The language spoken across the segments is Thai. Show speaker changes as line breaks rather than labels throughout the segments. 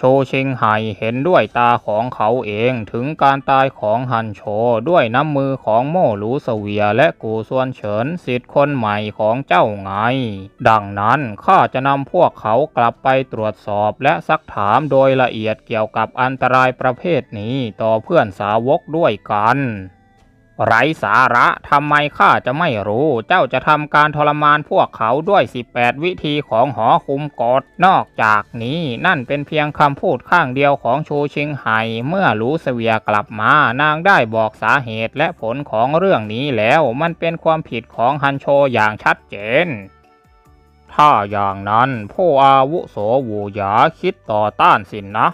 โชชิงไห่เห็นด้วยตาของเขาเองถึงการตายของฮันโชด้วยน้ำมือของโม่หลูเสวียและกูส่วนเฉินสิทธิ์คนใหม่ของเจ้าไง ดังนั้นข้าจะนำพวกเขากลับไปตรวจสอบและซักถามโดยละเอียดเกี่ยวกับอันตรายประเภทนี้ต่อเพื่อนสาวกด้วยกัน ไรสาระทำไมข้าจะไม่รู้ เจ้าจะทำการทรมานพวกเขาด้วย 18 วิธีของหอคุมกฎนอกจากนี้นั่นเป็นเพียงคำพูดข้างเดียวของชูชิงไห่เมื่อรู้เสวียกลับมานางได้บอกสาเหตุและผลของเรื่องนี้แล้วมันเป็นความผิดของฮันโชอย่างชัดเจนถ้าอย่างนั้นผู้อาวุโสวูหยาคิดต่อต้านสินนะ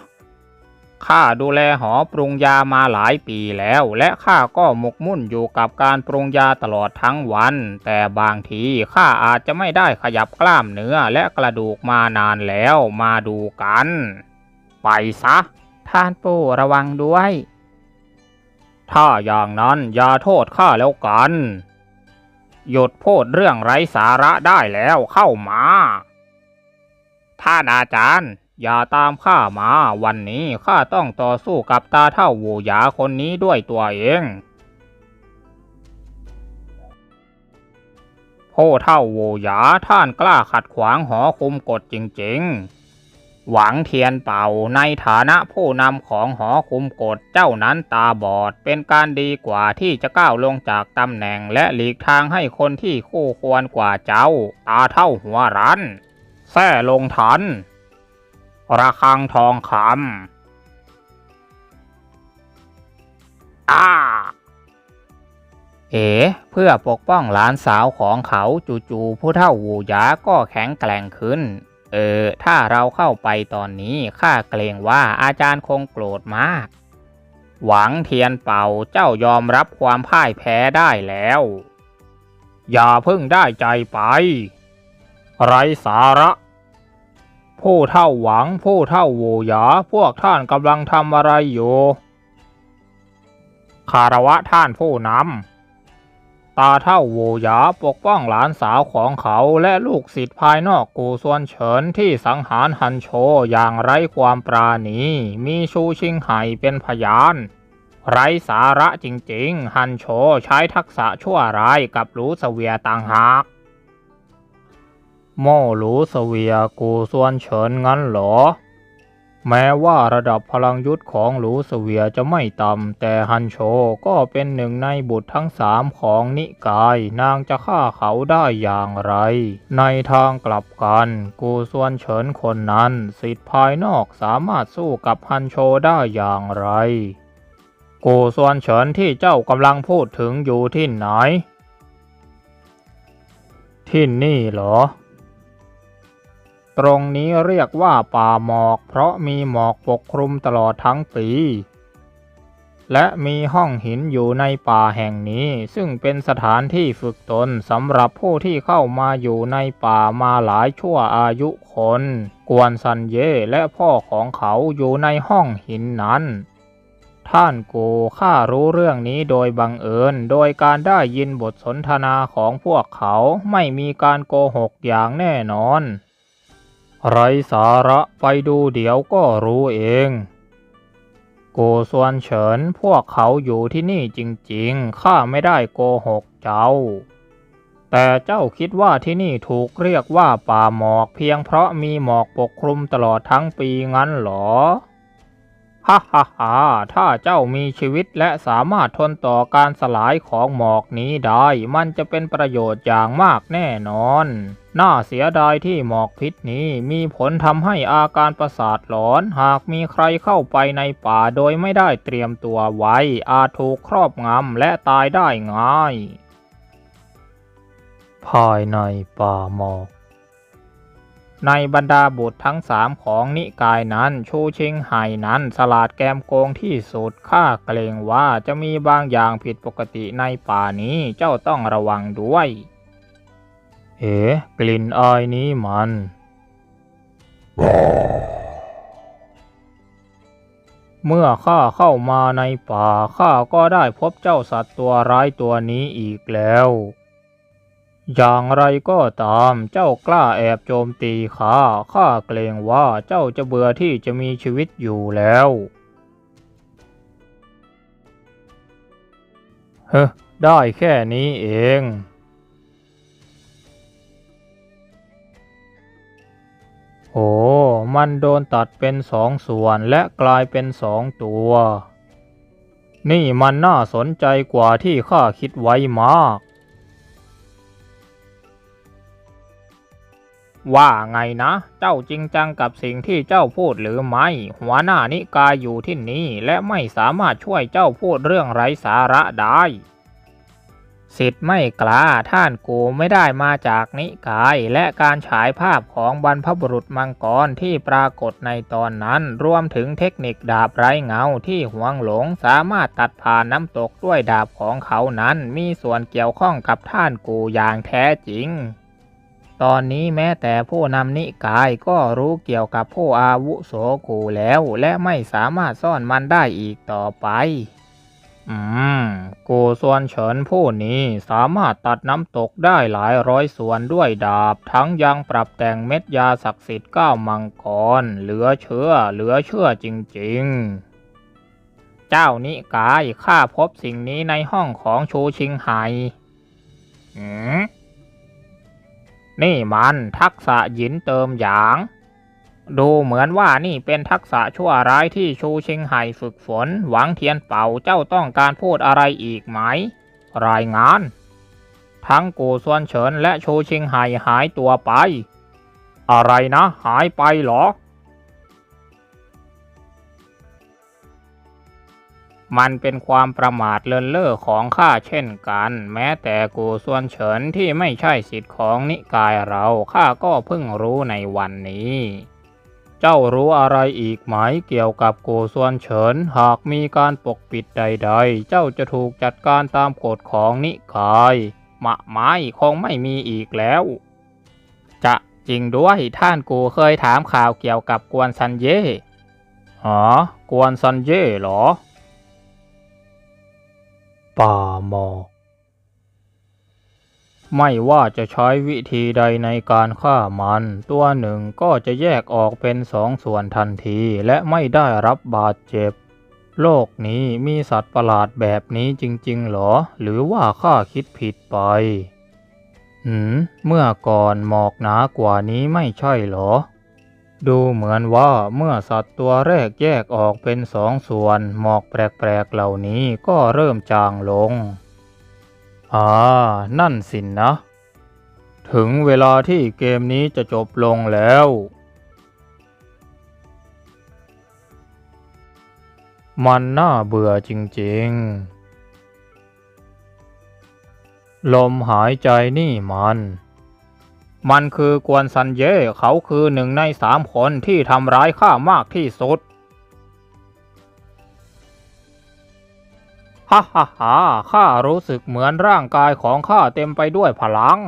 ข้าดูแลหอปรุงยามาหลายปีแล้ว และข้าก็หมกมุ่นอยู่กับการปรุงยาตลอดทั้งวัน แต่บางทีข้าอาจจะไม่ได้ขยับกล้ามเนื้อและกระดูกมานานแล้วมาดูกัน ไปซะ ท่านปู่ระวังด้วย ถ้าอย่างนั้นอย่าโทษข้าแล้วกัน หยุดพูดเรื่องไร้สาระได้แล้วเข้ามา ท่านอาจารย์ อย่าตามข้ามา วันนี้ข้าต้องต่อสู้กับตาเท่าวูหยาคนนี้ด้วยตัวเองผู้เท่าวูหยาท่านกล้าขัดขวางหอคุมกฎจริงๆ หวังเทียนเป่าในฐานะผู้นำของหอคุมกฎเจ้านั้นตาบอดเป็นการดีกว่าที่จะก้าวลงจากตำแหน่งและหลีกทางให้คนที่คู่ควรกว่าเจ้า ตาเท่าหัวรันแท้ลงทัน ระฆังทองคำอ้าเอ๋เพื่อปกป้องหลานสาวของเขาจู่ๆผู้เฒ่าวูหยาก็แข็งแกร่งขึ้น เออ ถ้าเราเข้าไปตอนนี้ข้าเกรงว่าอาจารย์คงโกรธมาก หวังเทียนเป่าเจ้ายอมรับความพ่ายแพ้ได้แล้ว อย่าเพิ่งได้ใจไป ไรสาระ ผู้เท่าหวังผู้เท่าโวหยาพวกท่านกำลังทำอะไรอยู่คารวะท่านผู้นำตาเท่าโวหยาปกป้องหลานสาวของเขาและลูกศิษย์ภายนอกกูส่วนเฉินที่สังหารฮันโชอย่างไร้ความปราณีมีชูชิงไห่เป็นพยาน ไร้สาระจริงๆ ฮันโชใช้ทักษะชั่วร้ายกับรู้เสวียต่างหาก โม่หลูเสวียกูส่วนเฉินงั้นหรอ แม้ว่าระดับพลังยุทธของหลูเสวียจะไม่ต่ำ แต่ฮันโชก็เป็นหนึ่งในบุตรทั้งสามของนิกาย นางจะฆ่าเขาได้อย่างไร ในทางกลับกัน กูส่วนเฉินคนนั้น สิทธิภายนอกสามารถสู้กับฮันโชได้อย่างไรกูส่วนเฉินที่เจ้ากำลังพูดถึงอยู่ที่ไหน ที่นี่เหรอ ตรงนี้เรียกว่าป่าหมอก เพราะมีหมอกปกคลุมตลอดทั้งปี และมีห้องหินอยู่ในป่าแห่งนี้ ซึ่งเป็นสถานที่ฝึกตนสำหรับผู้ที่เข้ามาอยู่ในป่ามาหลายชั่วอายุคน กวนซันเย่และพ่อของเขาอยู่ในห้องหินนั้นท่านโกข้ารู้เรื่องนี้โดยบังเอิญ โดยการได้ยินบทสนทนาของพวกเขาไม่มีการโกหกอย่างแน่นอน ไรสาระไปดูเดี๋ยวก็รู้เองโกส่วนเฉินพวกเขาอยู่ที่นี่จริงๆ ข้าไม่ได้โกหกเจ้า แต่เจ้าคิดว่าที่นี่ถูกเรียกว่าป่าหมอกเพียงเพราะมีหมอกปกคลุมตลอดทั้งปีงั้นเหรอ ฮ่าฮ่าฮ่าถ้าเจ้ามีชีวิตและสามารถทนต่อการสลายของหมอกนี้ได้ มันจะเป็นประโยชน์อย่างมากแน่นอน น่าเสียดายที่หมอกพิษนี้มีผลทำให้อาการประสาทหลอน หากมีใครเข้าไปในป่าโดยไม่ได้เตรียมตัวไว้ อาจถูกครอบงำและตายได้ง่าย ภายในป่าหมอก ในบรรดาบุตรทั้งสามของนิกายนั้น ชูชิงไห่นั้นสลาดแกมโกงที่สุดข้าเกรงว่าจะมีบางอย่างผิดปกติในป่านี้เจ้าต้องระวังด้วย เอ๋กลิ่นอายนี้มัน เมื่อข้าเข้ามาในป่าข้าก็ได้พบเจ้าสัตว์ตัวร้ายตัวนี้อีกแล้ว อย่างไรก็ตามเจ้ากล้าแอบโจมตีข้าข้าเกรงว่าเจ้าจะเบื่อที่จะมีชีวิตอยู่แล้ว เฮ้ได้แค่นี้เอง โอ้มันโดนตัดเป็นสองส่วนและกลายเป็นสองตัว นี่มันน่าสนใจกว่าที่ข้าคิดไว้มาก ว่าไงนะ เจ้าจริงจังกับสิ่งที่เจ้าพูดหรือไม่ หัวหน้านิกายอยู่ที่นี่และไม่สามารถช่วยเจ้าพูดเรื่องไร้สาระได้สิทธิ์ไม่กล้าท่านกูไม่ได้มาจากนิกาย และการฉายภาพของบรรพบุรุษมังกรที่ปรากฏในตอนนั้น รวมถึงเทคนิคดาบไร้เงาที่หวงหลงสามารถตัดผ่านน้ำตกด้วยดาบของเขานั้น มีส่วนเกี่ยวข้องกับท่านกูอย่างแท้จริง ตอนนี้แม้แต่ผู้นำนิกายก็รู้เกี่ยวกับผู้อาวุโสกูแล้ว และไม่สามารถซ่อนมันได้อีกต่อไป อืม กูส่วนเฉินผู้นี้สามารถตัดน้ำตกได้หลายร้อยส่วนด้วยดาบ ทั้งยังปรับแต่งเม็ดยาศักดิ์สิทธิ์ก้าวมังกร เหลือเชื่อ เหลือเชื่อจริง ๆเจ้านิกายข้าพบสิ่งนี้ในห้องของชูชิงไห่อืม นี่มันทักษะหยินเติมหยาง ดูเหมือนว่านี่เป็นทักษะชั่วร้ายที่ชูชิงไห่ฝึกฝน หวังเทียนเป่าเจ้าต้องการพูดอะไรอีกไหม รายงาน ทั้งกูส่วนเฉินและชูชิงไห่หายตัวไป อะไรนะ หายไปเหรอ มันเป็นความประมาทเลินเล่อของข้าเช่นกัน แม้แต่กูส่วนเฉินที่ไม่ใช่สิทธิ์ของนิกายเราข้าก็เพิ่งรู้ในวันนี้ เจ้ารู้อะไรอีกไหมเกี่ยวกับกูส่วนเฉิน หากมีการปกปิดใด ๆ เจ้าจะถูกจัดการตามกฎของนิกายมะไม้คงไม่มีอีกแล้ว จะจริงด้วยท่านกูเคยถามข่าวเกี่ยวกับกวนซันเย่หอกวนซันเย่เหรอ ป่าหมอกไม่ว่าจะใช้วิธีใดในการฆ่ามัน ตัวหนึ่งก็จะแยกออกเป็นสองส่วนทันทีและไม่ได้รับบาดเจ็บ โลกนี้มีสัตว์ประหลาดแบบนี้จริงๆหรอ หรือว่าข้าคิดผิดไปหืมเมื่อก่อนหมอกหนากว่านี้ไม่ใช่หรอ ดูเหมือนว่าเมื่อสัตว์ตัวแรกแยกออกเป็นสองส่วน หมอกแปลกๆเหล่านี้ก็เริ่มจางลง อ่า นั่นสินนะ ถึงเวลาที่เกมนี้จะจบลงแล้ว มันน่าเบื่อจริงๆ ลมหายใจนี่มัน มันคือกวนซันเย่เขาคือหนึ่งในสามคนที่ทำร้ายข้ามากที่สุด ฮ่าฮ่าฮ่าข้ารู้สึกเหมือนร่างกายของข้าเต็มไปด้วยพลัง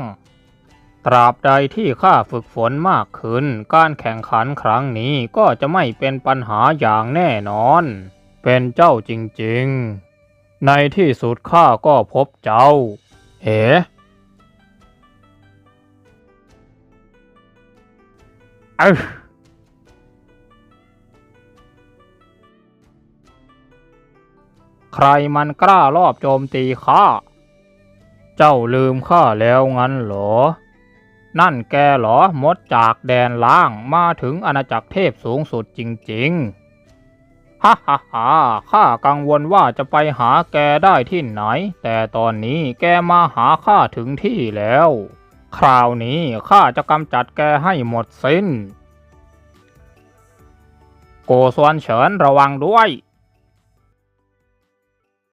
ตราบใดที่ข้าฝึกฝนมากขึ้น การแข่งขันครั้งนี้ก็จะไม่เป็นปัญหาอย่างแน่นอน เป็นเจ้าจริงๆ ในที่สุดข้าก็พบเจ้า เอ๋ เอ้ยใครมันกล้ารอบโจมตีข้า เจ้าลืมข้าแล้วงั้นเหรอ นั่นแกเหรอมดจากแดนล่างมาถึงอาณาจักรเทพสูงสุดจริงๆ ฮ่าฮ่าฮ่าข้ากังวลว่าจะไปหาแกได้ที่ไหน แต่ตอนนี้แกมาหาข้าถึงที่แล้ว คราวนี้ข้าจะกำจัดแกให้หมดสิ้น โกซวนเฉินระวังด้วย